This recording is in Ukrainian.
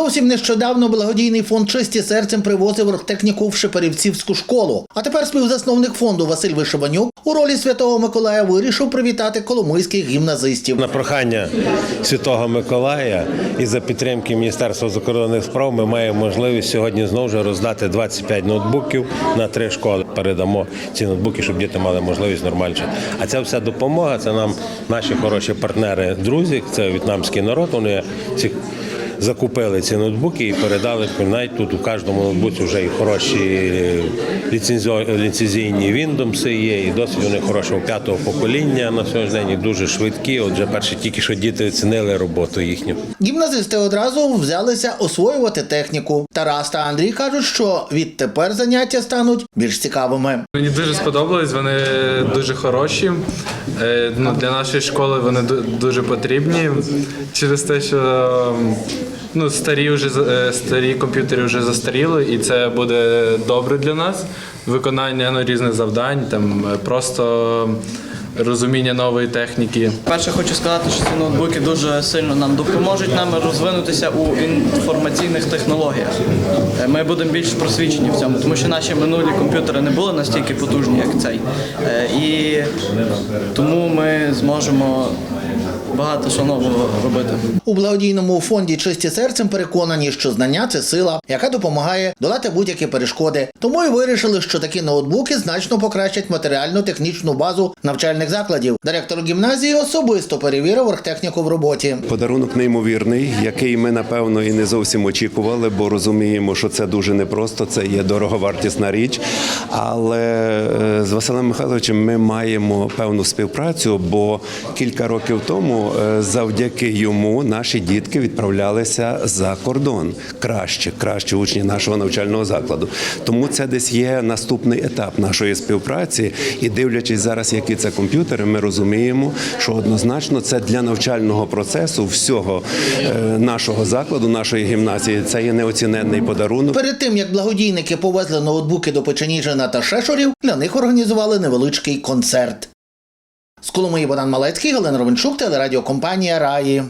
Зовсім нещодавно благодійний фонд чисті серцем привозив оргтехніку в Шепарівцівську школу. А тепер співзасновник фонду Василь Вишиванюк у ролі святого Миколая вирішив привітати коломийських гімназистів. На прохання Святого Миколая і за підтримки Міністерства закордонних справ ми маємо можливість сьогодні знову ж роздати 25 ноутбуків на три школи. Передамо ці ноутбуки, щоб діти мали можливість нормально. А ця вся допомога це нам наші хороші партнери, друзі. Це в'єтнамський народ. Вони ці закупили ці ноутбуки і передали навіть тут у кожному ноутбуці вже і хороші ліцензійні Windows є, і досить вони хорошого п'ятого покоління на сьогоднішній день і дуже швидкі. Отже, перше тільки що діти оцінили роботу їхню. Гімназисти одразу взялися освоювати техніку. Тарас та Андрій кажуть, що відтепер заняття стануть більш цікавими. Мені дуже сподобались, вони дуже хороші. Е, ну, Для нашої школи вони ду- дуже потрібні через те, що ну, старі, вже, е, старі комп'ютери вже застаріли, і це буде добре для нас. Виконання ну, різних завдань, там, е, просто розуміння нової техніки. Перше хочу сказати, що ці ноутбуки дуже сильно нам допоможуть нам розвинутися у інформаційних технологіях. Е, Ми будемо більш просвічені в цьому, тому що наші минулі комп'ютери не були настільки потужні, як цей. Е, І тому ми зможемо багато що нового робити. У благодійному фонді чисті серцем переконані, що знання це сила, яка допомагає долати будь-які перешкоди. Тому і вирішили, що такі ноутбуки значно покращать матеріально-технічну базу навчальних закладів. Директор гімназії особисто перевірив оргтехніку в роботі. Подарунок неймовірний, який ми напевно і не зовсім очікували, бо розуміємо, що це дуже непросто, це є дороговартісна річ. Але е, з Василем Михайловичем ми маємо певну співпрацю, бо кілька років тому е, завдяки йому наші дітки відправлялися за кордон краще, краще учні нашого навчального закладу. Тому це десь є наступний етап нашої співпраці. І дивлячись зараз, які це комп'ютери, ми розуміємо, що однозначно це для навчального процесу всього е, нашого закладу, нашої гімназії. Це є неоціненний подарунок. Перед тим як благодійники повезли ноутбуки до Печеніжина та Шешорів, для них організували невеличкий концерт. З Коломиї Богдан Малецький, Галина Ровенчук, телерадіокомпанія Раї.